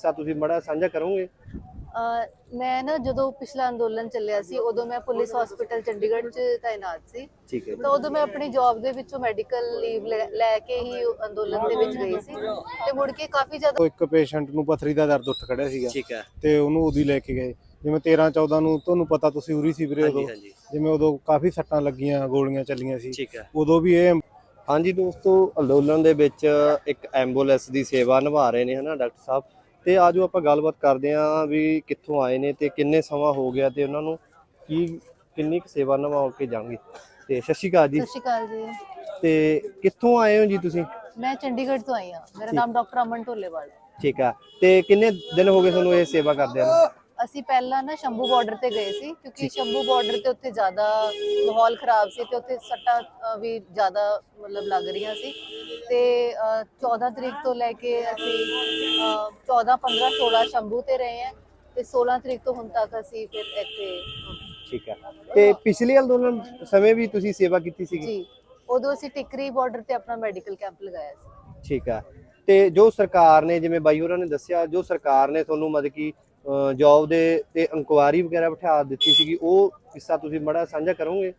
ਸਾ ਤੁਸੀਂ ਮੜਾ ਸਾਂਝਾ ਕਰੋਗੇ? ਮੈਂ ਨਾ ਜਦੋਂ ਪਿਛਲਾ ਅੰਦੋਲਨ ਚੱਲਿਆ ਸੀ ਉਦੋਂ ਮੈਂ ਪੁਲਿਸ ਹਸਪੀਟਲ ਚੰਡੀਗੜ੍ਹ 'ਚ ਤਾਇਨਾਤ ਸੀ। ਠੀਕ ਹੈ। ਤਾਂ ਉਦੋਂ ਮੈਂ ਆਪਣੀ ਜੌਬ ਦੇ ਵਿੱਚੋਂ ਮੈਡੀਕਲ ਲੀਵ ਲੈ ਕੇ ਹੀ ਅੰਦੋਲਨ ਦੇ ਵਿੱਚ ਗਈ ਸੀ। ਤੇ ਮੁੜ ਕੇ ਕਾਫੀ ਜ਼ਿਆਦਾ ਇੱਕ ਪੇਸ਼ੈਂਟ ਨੂੰ ਪਥਰੀ ਦਾ ਦਰਦ ਉੱਠ ਖੜਿਆ ਸੀਗਾ। ਠੀਕ ਹੈ। ਤੇ ਉਹਨੂੰ ਉਹਦੀ ਲੈ ਕੇ ਗਏ। ਜਿਵੇਂ 13 14 ਨੂੰ ਤੁਹਾਨੂੰ ਪਤਾ ਤੁਸੀਂ ਉਰੀ ਸੀ ਵੀਰੇ ਉਦੋਂ। ਜਿਵੇਂ ਉਦੋਂ ਕਾਫੀ ਸੱਟਾਂ ਲੱਗੀਆਂ ਗੋਲੀਆਂ ਚੱਲੀਆਂ ਸੀ। ਉਦੋਂ ਵੀ ਇਹ ਹਾਂਜੀ ਦੋਸਤੋ ਅੰਦੋਲਨ ਦੇ ਵਿੱਚ ਇੱਕ ਐਂਬੂਲੈਂਸ ਦੀ ਸੇਵਾ ਨਿਭਾ ਰਹੇ ਨੇ ਹਨਾ ਡਾਕਟਰ ਸਾਹਿਬ? ਤੇ ਆਜੋ ਆਪਾਂ ਗੱਲਬਾਤ ਕਰਦੇ ਆਂ ਵੀ ਕਿੱਥੋਂ ਆਏ ਨੇ ਤੇ ਕਿੰਨੇ ਸਮਾਂ ਹੋ ਗਿਆ ਤੇ ਉਹਨਾਂ ਨੂੰ ਕੀ ਕਿੰਨੀ ਕੁ ਸੇਵਾ ਨਿਭਾ ਕੇ ਜਾਣਗੇ। ਤੇ ਸਤਿ ਸ਼੍ਰੀ ਅਕਾਲ ਜੀ। ਸਤਿ ਸ਼੍ਰੀ ਅਕਾਲ ਜੀ। ਤੇ ਕਿੱਥੋਂ ਆਏ ਹੋ ਜੀ ਤੁਸੀਂ? ਮੈਂ ਚੰਡੀਗੜ੍ਹ ਤੋਂ ਆਈ ਹਾਂ। ਮੇਰਾ ਨਾਮ ਡਾਕਟਰ ਅਮਨ ਢੋਲੇਵਾਲ। ਹੈ। ਠੀਕ ਆ। ਤੇ ਕਿੰਨੇ ਦਿਨ ਹੋ ਗਏ ਤੁਹਾਨੂੰ ਇਹ ਸੇਵਾ ਕਰਦਿਆਂ ਨੂੰ? ਅਸੀਂ ਪਹਿਲਾਂ ਨਾ ਸ਼ੰਭੂ ਬਾਰਡਰ ਤੇ ਗਏ ਸੀ ਕਿਉਂਕਿ ਸ਼ੰਭੂ ਬਾਰਡਰ ਤੇ ਉੱਥੇ ਜ਼ਿਆਦਾ ਮਾਹੌਲ ਖਰਾਬ ਸੀ ਤੇ ਉੱਥੇ ਸੱਟਾਂ ਵੀ ਜ਼ਿਆਦਾ ਮਤਲਬ ਲੱਗ ਰਹੀਆਂ ਸੀ। ਤੇ ਅ, 14 ਤਰੀਕ ਤੋਂ ਲੈ ਕੇ ਅਸੀਂ ਅ, 14 15 16 ਸ਼ੰਭੂ ਤੇ ਰਹੇ ਹਾਂ ਤੇ 16 ਤਰੀਕ ਤੋਂ ਹੁਣ ਤੱਕ ਅਸੀਂ ਫਿਰ ਇੱਥੇ ਠੀਕ ਆ ਤੇ ਪਿਛਲੇ ਅੰਦੋਲਨ ਸਮੇਂ ਵੀ ਤੁਸੀਂ ਸੇਵਾ ਕੀਤੀ ਸੀਗੀ? ਜੀ ਉਦੋਂ ਅਸੀਂ ਟਿਕਰੀ ਬਾਰਡਰ ਤੇ ਆਪਣਾ ਮੈਡੀਕਲ ਕੈਂਪ ਲਗਾਇਆ ਸੀ। ਠੀਕ ਆ ਤੇ ਜੋ ਸਰਕਾਰ ਨੇ, ਜਿਵੇਂ ਬਾਈ ਹੋਰਾਂ ਨੇ ਦੱਸਿਆ, ਜੋ ਸਰਕਾਰ ਨੇ ਤੁਹਾਨੂੰ ਮਤਲਬ ਕਿ ਜੌਬ ਦੇ ਤੇ ਇਨਕੁਆਰੀ ਵਗੈਰਾ ਬਿਠਾ ਦਿੱਤੀ ਸੀਗੀ, ਉਹ ਕਿੱਸਾ ਤੁਸੀਂ ਮੜਾ ਸਾਂਝਾ ਕਰੋਗੇ?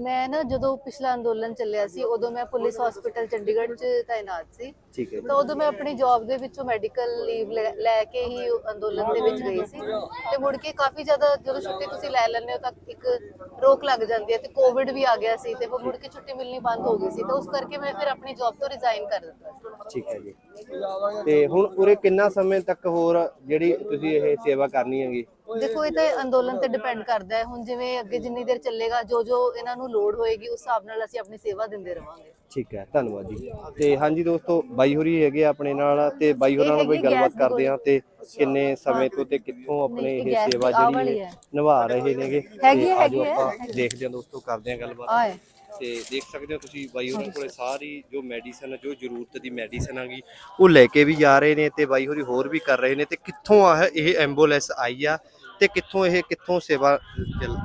ਮੈਂ ਨਾ ਜਦੋਂ ਪਿਛਲਾ ਅੰਦੋਲਨ ਚੱਲਿਆ ਸੀ ਉਦੋਂ ਮੈਂ ਪੁਲਿਸ ਹਸਪੀਟਲ ਚੰਡੀਗੜ੍ਹ 'ਚ ਤਾਇਨਾਤ ਸੀ। ਠੀਕ ਹੈ। ਤਾਂ ਉਦੋਂ ਮੈਂ ਆਪਣੀ ਜੌਬ ਦੇ ਵਿੱਚੋਂ ਮੈਡੀਕਲ ਲੀਵ ਲੈ ਕੇ ਹੀ ਅੰਦੋਲਨ ਦੇ ਵਿੱਚ ਗਈ ਸੀ। ਤੇ ਮੁੜ ਕੇ ਕਾਫੀ ਜ਼ਿਆਦਾ ਜਦੋਂ ਛੁੱਟੀ ਤੁਸੀਂ ਲੈ ਲੈਂਦੇ ਹੋ ਤਾਂ ਇੱਕ ਰੋਕ ਲੱਗ ਜਾਂਦੀ ਹੈ ਤੇ ਕੋਵਿਡ ਵੀ ਆ ਗਿਆ ਸੀ ਤੇ ਫਿਰ ਮੁੜ ਕੇ ਛੁੱਟੀ ਮਿਲਣੀ ਬੰਦ ਹੋ ਗਈ ਸੀ। ਤਾਂ ਉਸ ਕਰਕੇ ਮੈਂ ਫਿਰ ਆਪਣੀ ਜੌਬ ਤੋਂ ਰਿਜ਼ਾਈਨ ਕਰ ਦਿੱਤਾ ਠੀਕ ਹੈ ਜੀ। ਤੇ ਹੁਣ ਉਰੇ ਕਿੰਨਾ ਸਮੇਂ ਤੱਕ ਹੋਰ ਜਿਹੜੀ ਤੁਸੀਂ ਇਹ ਸੇਵਾ ਕਰਨੀ ਹੈਗੀ? ਦੇਖੋ ਇਹ ਤਾਂ ਅੰਦੋਲਨ ਤੇ ਡਿਪੈਂਡ ਕਰਦਾ ਹੈ। ਹੁਣ ਜਿਵੇਂ ਅੱਗੇ ਜਿੰਨੀ ਦੇਰ ਚੱਲੇਗਾ ਜੋ ਜੋ ਇਹਨਾਂ ਨੂੰ ਲੋੜ ਹੋਏਗੀ ਉਸ ਹਿਸਾਬ ਨਾਲ ਅਸੀਂ ਆਪਣੀ ਸੇਵਾ ਦਿੰਦੇ ਰਵਾਂਗੇ। ਠੀਕ ਹੈ ਧੰਨਵਾਦ ਜੀ। ਤੇ ਹਾਂਜੀ ਦੋਸਤੋ ਬਾਈ ਹੋਰੀ ਹੈਗੇ ਆ ਆਪਣੇ ਨਾਲ ਤੇ ਬਾਈ ਹੋਰਾਂ ਨਾਲ ਕੋਈ ਗੱਲਬਾਤ ਕਰਦੇ ਆ ਤੇ ਕਿੰਨੇ ਸਮੇਂ ਤੋਂ ਤੇ ਕਿੱਥੋਂ ਆਪਣੇ ਇਹ ਸੇਵਾ ਜਿਹੜੀ। ਨਿਭਾ ਰਹੇ ਨੇਗੇ। ਹੈਗੀ ਹੈਗੀ ਆਪਾਂ। ਦੇਖਦੇ ਹਾਂ ਦੋਸਤੋ ਕਰਦੇ ਹਾਂ ਗੱਲਬਾਤ। ਆਏ। ਤੇ ਦੇਖ ਸਕਦੇ ਹੋ ਤੁਸੀਂ ਬਾਈ ਹੋਰਾਂ ਕੋਲੇ ਸਾਰੀ ਜੋ ਮੈਡੀਸਨ ਜੋ ਜ਼ਰੂਰਤ ਦੀ ਮੈਡੀਸਨ ਆਗੀ ਉਹ ਲੈ ਕੇ ਵੀ ਜਾ ਰਹੇ ਨੇ ਤੇ ਬਾਈ ਹੋਰੀ ਹੋਰ ਵੀ ਕਰ ਰਹੇ ਨੇ। ਤੇ ਕਿੱਥੋਂ ਆ ਇਹ ਐਂਬੂਲੈਂਸ ਆਈ ਆ ਤੇ ਕਿੱਥੋਂ ਇਹ ਕਿੱਥੋਂ ਸੇਵਾ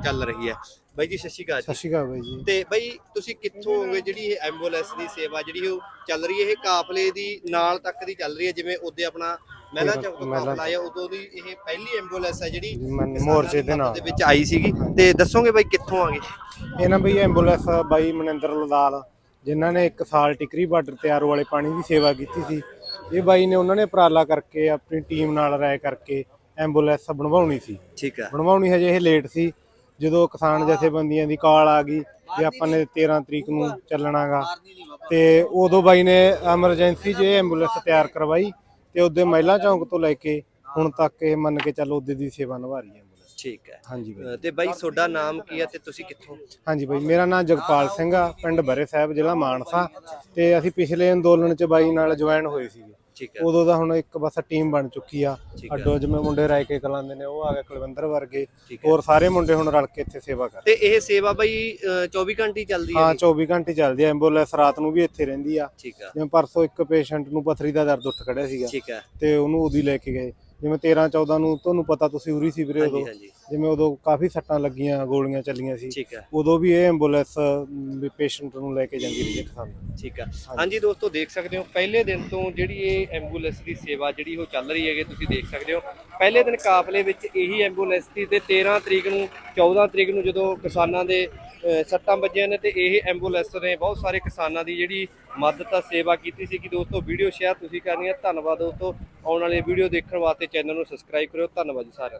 ਚੱਲ ਰਹੀ ਹੈ? ਬਾਈ ਜੀ ਸਤਿ ਸ਼੍ਰੀ ਅਕਾਲ ਸਤਿ ਜੀ ਸ਼੍ਰੀ ਅਕਾਲ ਬਾਈ ਜੀ। ਤੇ ਬਾਈ ਤੁਸੀਂ ਕਿੱਥੋਂ ਹੋਗੇ? ਜਿਹੜੀ ਇਹ ਐਂਬੂਲੈਂਸ ਦੀ ਸੇਵਾ ਜਿਹੜੀ ਉਹ ਚੱਲ ਰਹੀ ਹੈ ਇਹ ਕਾਫਲੇ ਦੀ ਨਾਲ ਤੱਕ ਦੀ ਚੱਲ ਰਹੀ ਹੈ ਜਿਵੇਂ ਉਹਦੇ ਆਪਣਾ ਮਹਿਲਾ ਚੌਕ ਤੋਂ ਕਾਫਲਾ ਆਇਆ ਉਦੋਂ ਦੀ ਇਹ ਪਹਿਲੀ ਐਂਬੂਲੈਂਸ ਹੈ ਜਿਹੜੀ ਮੈਂ- ਕਿਸਾਨਾਂ ਮੋਰਚੇ ਦੀ ਨਾਲ। ਦੇ ਵਿੱਚ ਆਈ ਸੀਗੀ। ਤੇ ਦੱਸੋਗੇ ਬਾਈ ਕਿੱਥੋਂ ਆ ਗਏ? ਇਹ ਨਾ ਬਈ ਐਂਬੂਲੈਂਸ ਬਾਈ ਮਨਿੰਦਰ ਲਦਾਲ ਜਿਨ੍ਹਾਂ ਨੇ ਇੱਕ ਸਾਲ ਟਿਕਰੀ ਬਾਰਡਰ ਤੇ ਆਰੋ ਵਾਲੇ ਪਾਣੀ ਦੀ ਸੇਵਾ ਕੀਤੀ ਸੀ। ਇਹ ਬਾਈ ਨੇ ਉਹਨਾਂ ਨੇ ਉਪਰਾਲਾ ਕਰਕੇ ਆਪਣੀ ਟੀਮ ਨਾਲ ਰਾਏ ਕਰਕੇ ਐਂਬੂਲੈਂਸ ਬਣਵਾਉਣੀ ਸੀ। ਠੀਕ ਹੈ ਬਣਵਾਉਣੀ ਹਜੇ ਇਹ ਲੇਟ ਸੀ। ਜਦੋਂ ਕਿਸਾਨ ਜਥੇਬੰਦੀਆਂ ਦੀ ਕਾਲ ਆ ਗਈ ਵੀ ਆਪਾਂ ਨੇ 13 ਤਰੀਕ ਨੂੰ ਚੱਲਣਾਗਾ। ਤੇ ਉਦੋਂ ਬਾਈ ਨੇ ਐਮਰਜੈਂਸੀ 'ਚ ਇਹ ਐਂਬੂਲੈਂਸ ਤਿਆਰ ਕਰਵਾਈ ਤੇ ਉਹਦੇ ਮਹਿਲਾ ਚੌਂਕ ਤੋਂ ਲੈ ਕੇ ਹੁਣ ਤੱਕ ਇਹ ਮੰਨ ਕੇ ਚੱਲ ਉਹਦੇ ਦੀ ਸੇਵਾ ਨਿਭਾ ਰਹੀ ਹੈ ਠੀਕ ਹੈ। ਹਾਂਜੀ ਬਾਈ। ਤੇ ਬਾਈ ਤੁਹਾਡਾ ਨਾਮ ਕੀ ਹੈ ਤੇ ਤੁਸੀਂ ਕਿੱਥੋਂ? ਹਾਂਜੀ ਬਾਈ ਮੇਰਾ ਨਾਮ ਜਗਪਾਲ ਸਿੰਘ ਆ ਪਿੰਡ ਬਰੇ ਸਾਹਿਬ ਜ਼ਿਲ੍ਹਾ ਮਾਨਸਾ। ਤੇ ਅਸੀਂ ਪਿਛਲੇ ਅੰਦੋਲਨ 'ਚ ਬਾਈ ਨਾਲ ਜੁਆਇਨ ਹੋਏ ਸੀਗੇ। ਠੀਕ ਹੈ। ਉਦੋਂ ਦਾ ਹੁਣ ਇੱਕ ਬਸ ਟੀਮ ਬਣ ਚੁੱਕੀ ਆ। ਹੈ। ਅੱਡੋ ਜਿਵੇਂ ਮੁੰਡੇ ਰਾਇ ਕੇ ਕਲਾਉਂਦੇ ਨੇ ਉਹ ਆ ਗਏ ਕੁਲਵਿੰਦਰ ਵਰਗੇ। ਹੈ। ਹੋਰ ਸਾਰੇ ਮੁੰਡੇ ਹੁਣ ਰਲ ਕੇ ਇੱਥੇ ਸੇਵਾ ਕਰ ਤੇ ਇਹ ਸੇਵਾ ਬਾਈ ਅ, 24 ਘੰਟੇ ਹੀ ਚੱਲਦੀ ਹੈ ਹਾਂ 24 ਘੰਟੇ ਚੱਲਦੀ ਆ। ਐਂਬੂਲੈਂਸ ਰਾਤ ਨੂੰ ਵੀ ਇੱਥੇ ਰਹਿੰਦੀ ਆ। ਹੈ। ਜਿਵੇਂ ਪਰਸੋਂ ਇੱਕ ਪੇਸ਼ੈਂਟ ਨੂੰ ਪਥਰੀ ਦਾ ਦਰਦ ਉੱਠ ਖੜਿਆ ਸੀਗਾ। ਹੈ। ਤੇ ਉਹਨੂੰ ਉਹਦੀ ਲੈ ਕੇ ਗਏ। ਜਿਵੇਂ 13 14 ਨੂੰ ਤੁਹਾਨੂੰ ਪਤਾ ਤੁਸੀਂ ਉਰੀ ਸੀ ਵੀਰੇ ਉਦੋਂ। ਹਾਂਜੀ। ਜਿਵੇਂ ਉਦੋਂ ਕਾਫੀ ਸੱਟਾਂ ਲੱਗੀਆਂ ਗੋਲੀਆਂ ਚੱਲੀਆਂ ਸੀ। ਠੀਕ ਹੈ। ਉਦੋਂ ਵੀ ਇਹ ਐਂਬੂਲੈਂਸ ਪੇਸ਼ੈਂਟ ਨੂੰ ਲੈ ਕੇ ਜਾਂਦੀ ਰਹੀ ਹੈ ਕਿਸਾਨ ਠੀਕ ਹੈ। ਹਾਂਜੀ। ਦੋਸਤੋ ਦੇਖ ਸਕਦੇ ਹੋ ਪਹਿਲੇ ਦਿਨ ਤੋਂ ਜਿਹੜੀ ਇਹ ਐਂਬੂਲੈਂਸ ਦੀ ਸੇਵਾ ਜਿਹੜੀ ਉਹ ਚੱਲ ਰਹੀ ਹੈਗੀ ਤੁਸੀਂ ਦੇਖ ਸਕਦੇ ਹੋ। ਪਹਿਲੇ ਦਿਨ ਕਾਫਲੇ ਵਿੱਚ ਇਹੀ ਐਂਬੂਲੈਂਸ ਸੀ ਤੇ 13 ਤਰੀਕ ਨੂੰ 14 ਤਰੀਕ ਨੂੰ ਜਦੋਂ ਕਿਸਾਨਾਂ ਦੇ ਸੱਟਾਂ ਵੱਜੀਆਂ ਨੇ ਤੇ ਇਹ ਐਂਬੂਲੈਂਸ ਨੇ ਬਹੁਤ ਸਾਰੇ ਕਿਸਾਨਾਂ ਦੀ ਜਿਹੜੀ ਮਦਦ ਤਾਂ ਸੇਵਾ ਕੀਤੀ ਸੀ ਕਿ ਦੋਸਤੋ ਵੀਡੀਓ ਸ਼ੇਅਰ ਤੁਸੀਂ ਕਰਨੀ ਹੈ। ਧੰਨਵਾਦ ਦੋਸਤੋ। ਆਉਣ ਵਾਲੀ ਵੀਡੀਓ ਦੇਖਣ ਵਾਸਤੇ ਚੈਨਲ ਨੂੰ ਸਬਸਕ੍ਰਾਈਬ ਕਰਿਓ। ਧੰਨਵਾਦ ਜੀ ਸਾਰਿਆਂ ਦਾ।